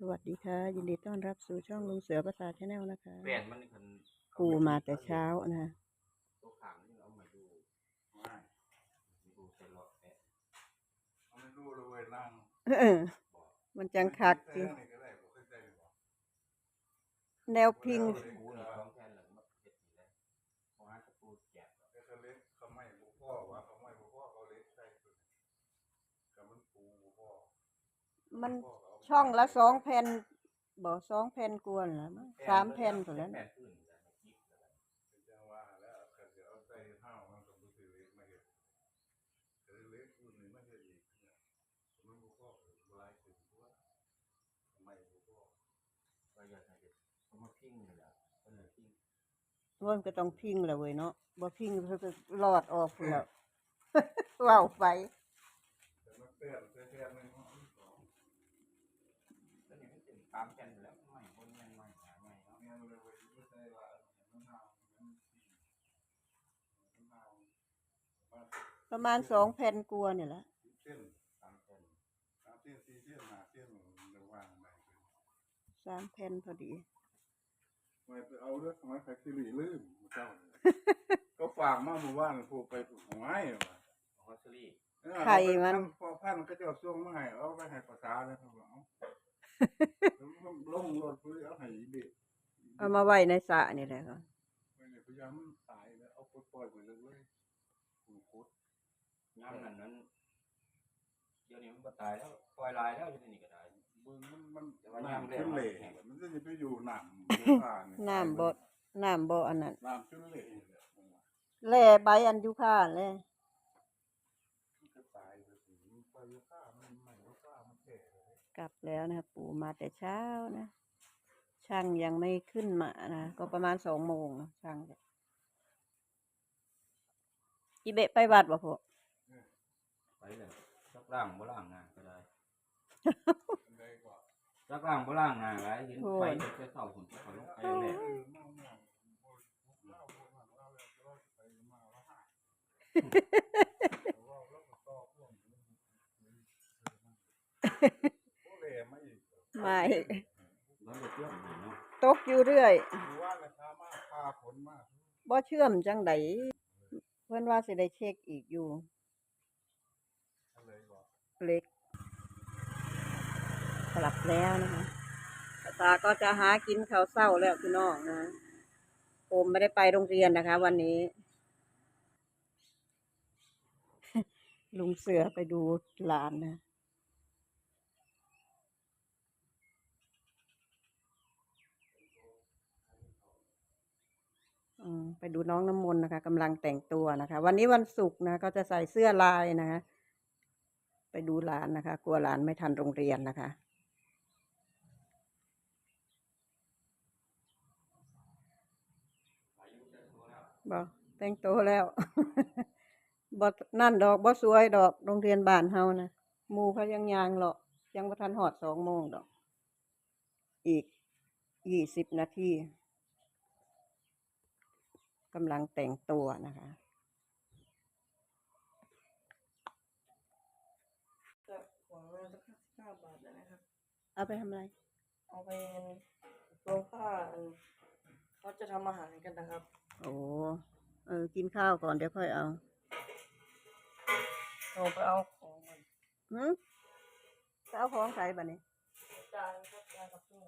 สวัสดีค่ะ ยินดีต้อนรับสู่ช่องลุงเสือภาษาชาแนลนะคะเปลี่ยนมันคันปูมาแต่เช้านะตัวขางนี่เอามาดูไม่ดูใส่หลอดแปะเอาไม่รู้เลยเว้ยนั่งเออมันจังคักจริงนี่ก็ได้บ่เคยได้บ่แนวพิงปูนี่พร้อมแทน หลังมาเก็บนี่แหละเพราะว่าตะปูแกะแต่เขาเล็กเขาไม่บ่พ่อว่าเขาไม่บ่พ่อเขาเล็กใช่ตัวแต่มันปูบ่พ่อมันพ่อเขาเอาช่องละสองแผ่นบอกสองแผ่นกวนเหรอมั้งสามแผ่นตัวแล้วแผ่นะนขึ้นแล้วมันกิ๊บแล้วเป็นจังว่าแล้วเขาจะเอาใส่ห้าวมันก็บ่สิเล็กมาเฮ็ดแต่เล็กรุ่นนี้มาเฮ็ดอีกเนี่ยมันบ่พ่อบ่หลายถึงตัวไม่บ่พ่อก็อยากให้เด็กเอามาพิ้งนี่แหละก็เลยพิ้งมันก็ต้องพิงแหละเว้ยเนาะบ่พิงเขาก็รอดออกพุ่นแล้วว้าวไป ตามแผ่นอยู่แล้วไม่บนแม่นไม่หาไม่เนาะเนี่ยเลยเว้ยบ่ใช่ว่ามันห้าวมันมันห้าวมันประมาณสองแผ่นกวนเนี่ยแหละเส้นตามแผ่นสามเส้นสี่เส้นห้าเส้นระว่างได้เลยสามแผ่นพอดีไม่ไปเอาเรื่องของไฟซิลีลืมเจ้าเลยก็ฝากมาเมื่อวานผูกไปผูกหวยว่ะฮอสซี่เออไข่มันพอพันก็จะเอาส่งมาให้เอาไปให้ภาษาเลยครับเอา ลงรถเพื่อเอาให้เด็กเอามาไว้ในสระนี่แหละค่ะไม่ได้พยายามตายแล้วเอาปล่อยๆไปเลยเลยผูกโคตรย่ำนั้นนั้นเดี๋ยวนี้มันก็ตายแล้วปล่อยลายแล้วอยู่ที่นี่ก็ได้เบิ่งมันมันแต่ว่าน้ำยามแรกขึ้นเหล่มันแห้งมันจะไปอยู่หนามน้ำบ่น้ำบ่อันนั้นน้ำขึ้นเหล่เนี่ยผมว่าแล่ใบอันยุค่าแล่มันก็ตายไปสิมันไปอยู่ข้ามันใหม่ว่าข้ามันแก่เลย กลับแล้วนะครับปู่มาแต่เช้านะ ช่างยังไม่ขึ้นมานะ ก็ประมาณสองโมงนะช่างจะอีเบะไปวัดบ่พอไปเลยจักล่างบ่ล่างหน้าก็ได้มันได้กว่าจักล่างบ่ล่างหน้าไรเห็นไปเด็กจะเศร้าหุ่นเขาลงไปเลยเออเมาเมาเล่าเล่าเล่าเล่าแล้ ไม่แล้วเด็กเรื่องเนาะตกอยู่เรื่อยดูว่าราคามากค่าผลมากบ่เชื่อมจังไดเพิ่นว่าสิได้เช็คอีกอยู่อะไรบอกเล็กกลับแล้วนะคะตาก็จะหากินข้าวเศร้าแล้วพี่น้องนะผมไม่ได้ไปโรงเรียนนะคะ วันนี้ ลุงเสือไปดูหลานนะ ไปดูน้องน้ำมนต์นะคะกำลังแต่งตัวนะคะ วันนี้วันศุกร์นะก็จะใส่เสื้อลายนะคะ ไปดูหลานนะคะ กลัวหลานไม่ทันโรงเรียนนะคะบอกแต่งตัวแล้วบอนั่นดอกบอสวยดอกโรงเรียนบ้านเฮานะมูเขายังยางหรอกยังบ่ทันหอดสองโมงดอก อีกยี่สิบนาที กำลังแต่งตัวนะคะ ก็หวังว่าจะห้าบาทนะครับ เอาไปทำอะไร เอาไปรวมค่าอันเขาจะทำอาหารกันนะครับ โอ้เออกินข้าวก่อนเดี๋ยวค่อยเอาเราไปเอาของมันหืมจะเอาของใส่บัดนี้จานครับจานกับเครื่อง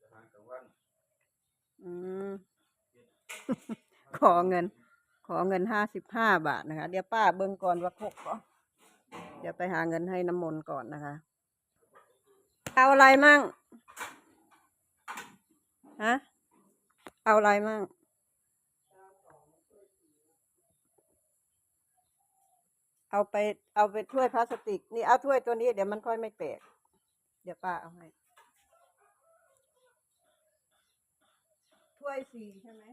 ทหารกับวัน อืม ขอเงิน ขอเงินห้าสิบห้าบาทนะคะ เดี๋ยวป้าเบิ่งก่อนว่าครบก่อนเดี๋ยวไปหาเงินให้น้ำมนต์ก่อนนะคะ เอาอะไรมั่งฮะเอาอะไรมั่งเอาไปเอาไปถ้วยพลาสติก นี่เอาถ้วยตัวนี้เดี๋ยวมันค่อยไม่แตกเดี๋ยวป้าเอาให้ถ้วยสี่ใช่ไหม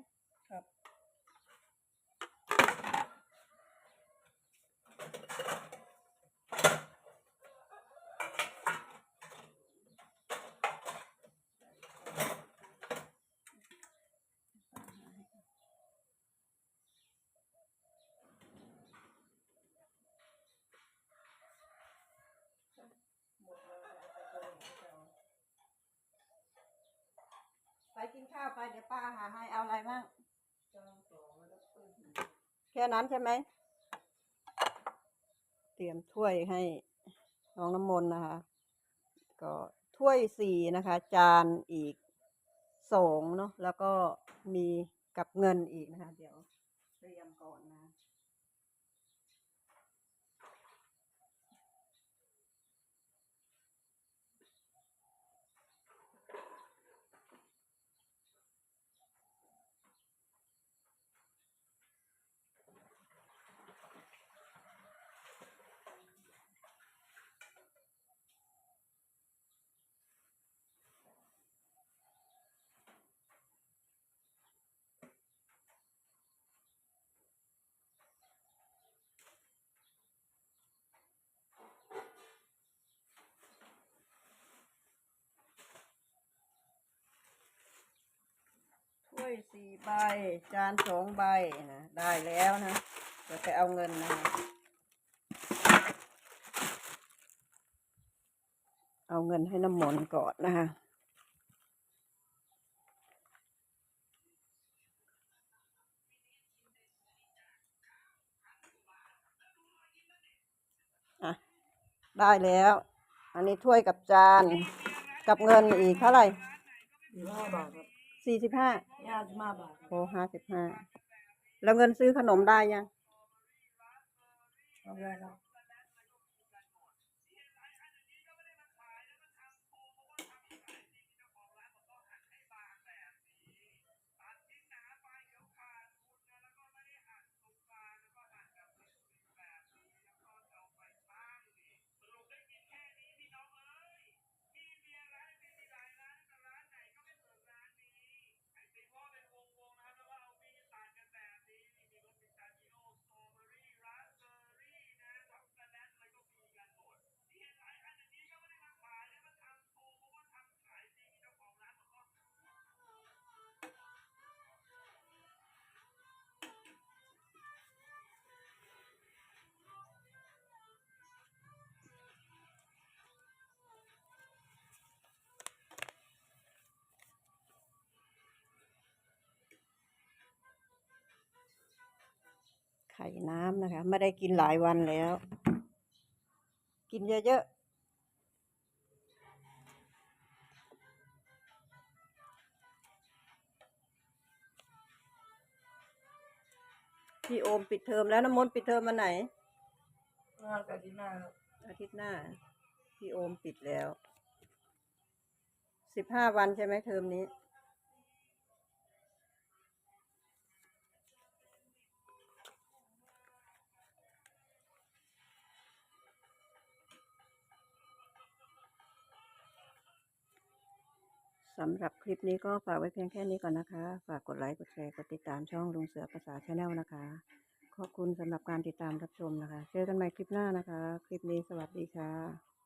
ไปกินข้าวไปเดี๋ยวป้าหาให้เอาอะไรบ้างจานสองแล้วก็ถ้วยหนึ่งแค่นั้นใช่ไหม เตรียมถ้วยให้น้องน้ำมนต์นะคะ ก็ถ้วยสี่นะคะ จานอีกสองเนาะแล้วก็มีกับเงินอีกนะคะ เดี๋ยวเตรียมก่อนนะ ถ้ว ยสี่ใบ จานสองใบนะ ได้แล้วนะ เดี๋ยวไปเอาเงินนะ เอาเงินให้น้ำมนต์ก่อนนะคะอะได้แล้ว อันนี้ถ้วยกับจาน กับเงินอีกเท่าไหร่ห้าบาทครับ สี่สิบห้าห้าสิบห้าบาทครับโอ้ห้าสิบห้าแล้วเงินซื้อขนมได้ยัง เอาได้ครับ ไข่น้ำนะคะ ไม่ได้กินหลายวันแล้ว กินเยอะๆพี่โอมปิดเทอมแล้วน้ำมนต์ปิดเทอมวันไหนหน้ากับที่หน้าครับอาทิตย์หน้า พี่โอมปิดแล้วสิบห้าวันใช่ไหมเทอมนี้ สำหรับคลิปนี้ก็ฝากไว้เพียงแค่นี้ก่อนนะคะ ฝากกดไลค์กดแชร์กดติดตามช่องลุงเสือภาษาชาแนลนะคะ ขอบคุณสำหรับการติดตามรับชมนะคะ เจอกันใหม่คลิปหน้านะคะ คลิปนี้สวัสดีค่ะ